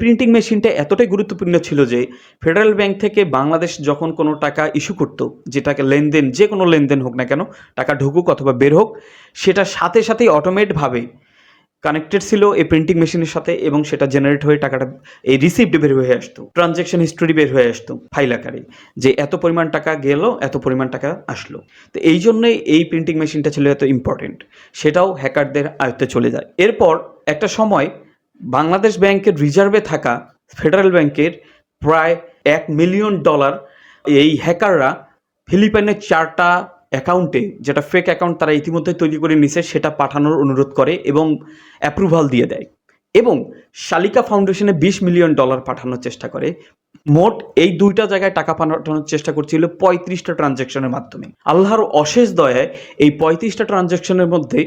Printing মেশিনটা এতটাই গুরুত্বপূর্ণ ছিল যে ফেডারেল ব্যাংক থেকে বাংলাদেশ যখন কোনো টাকা ইস্যু করতো, যেটাকে লেনদেন, যে কোনো লেনদেন হোক না কেন, টাকা ঢুকুক অথবা বের হোক, সেটা সাথে সাথেই অটোমেটভাবে কানেক্টেড ছিল এই প্রিন্টিং মেশিনের সাথে এবং সেটা জেনারেট হয়ে টাকাটা এই রিসিপ্ট বের হয়ে আসতো ট্রানজ্যাকশন হিস্টোরি বের হয়ে আসতো ফাইল আকারে যে এত পরিমাণ টাকা গেল, এত পরিমাণ টাকা আসলো। তো এই জন্যই এই প্রিন্টিং মেশিনটা ছিল এত ইম্পর্টেন্ট সেটাও হ্যাকারদের আয়ত্তে চলে যায়। এরপর একটা সময় বাংলাদেশ ব্যাংকের রিজার্ভে থাকা ফেডারেল ব্যাংকের প্রায় এক মিলিয়ন ডলার এই হ্যাকাররা ফিলিপাইনের চারটা অ্যাকাউন্টে, যেটা ফেক অ্যাকাউন্ট তারা ইতিমধ্যে তৈরি করে নিছে, সেটা পাঠানোর অনুরোধ করে এবং অ্যাপ্রুভাল দিয়ে দেয় এবং শালিকা ফাউন্ডেশনে বিশ মিলিয়ন ডলার পাঠানোর চেষ্টা করে। মোট এই দুইটা জায়গায় টাকা পাঠানোর চেষ্টা করছিল পঁয়ত্রিশটা ট্রানজ্যাকশনের মাধ্যমে। আল্লাহর অশেষ দয়ায় এই পঁয়ত্রিশটা ট্রানজ্যাকশনের মধ্যে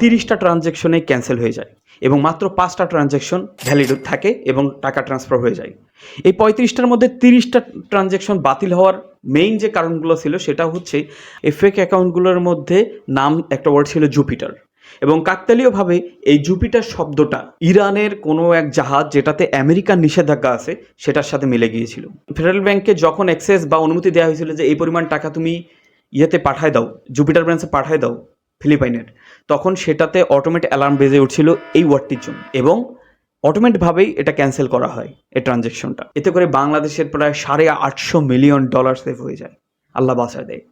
তিরিশটা ট্রানজ্যাকশনে ক্যান্সেল হয়ে যায় এবং মাত্র পাঁচটা ট্রানজ্যাকশন ভ্যালিড থাকে এবং টাকা ট্রান্সফার হয়ে যায়। এই পঁয়ত্রিশটার মধ্যে তিরিশটা ট্রানজ্যাকশন বাতিল হওয়ার মেইন যে কারণগুলো ছিল সেটা হচ্ছে এই ফেক অ্যাকাউন্টগুলোর মধ্যে নাম একটা ওয়ার্ড ছিল জুপিটার এবং কাকতালীয়ভাবে এই জুপিটার শব্দটা ইরানের কোনো এক জাহাজ যেটাতে আমেরিকার নিষেধাজ্ঞা আছে, সেটার সাথে মিলে গিয়েছিল। ফেডারেল ব্যাংকে যখন অ্যাক্সেস বা অনুমতি দেওয়া হয়েছিল যে এই পরিমাণ টাকা তুমি ইয়েতে পাঠায় দাও, জুপিটার ব্রাঞ্চে পাঠায় দাও ফিলিপাইনের, তখন সেটাতে অটোমেট অ্যালার্ম বেজে উঠছিল এই ওয়ার্ডটির জন্য এবং অটোমেটভাবেই এটা ক্যান্সেল করা হয় এই ট্রানজ্যাকশনটা এতে করে বাংলাদেশের প্রায় সাড়ে আটশো মিলিয়ন ডলার সেভ হয়ে যায়। আল্লাহ বাঁচায় দেয়।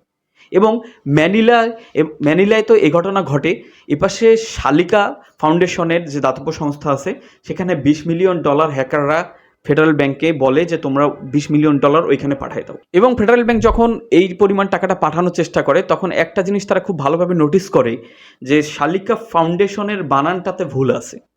এবং ম্যানিলা এ- ম্যানিলায় তো এ ঘটনা ঘটে। এপাশে শালিকা ফাউন্ডেশনের যে দাতব্য সংস্থা আছে, সেখানে বিশ মিলিয়ন ডলার হ্যাকাররা ফেডারেল ব্যাংকে বলে যে, তোমরা বিশ মিলিয়ন ডলার ওইখানে পাঠিয়ে দাও। এবং ফেডারেল ব্যাংক যখন এই পরিমাণ টাকাটা পাঠানোর চেষ্টা করে, তখন একটা জিনিস তারা খুব ভালোভাবে নোটিস করে যে, শালিকা ফাউন্ডেশনের বানানটাতে ভুল আছে।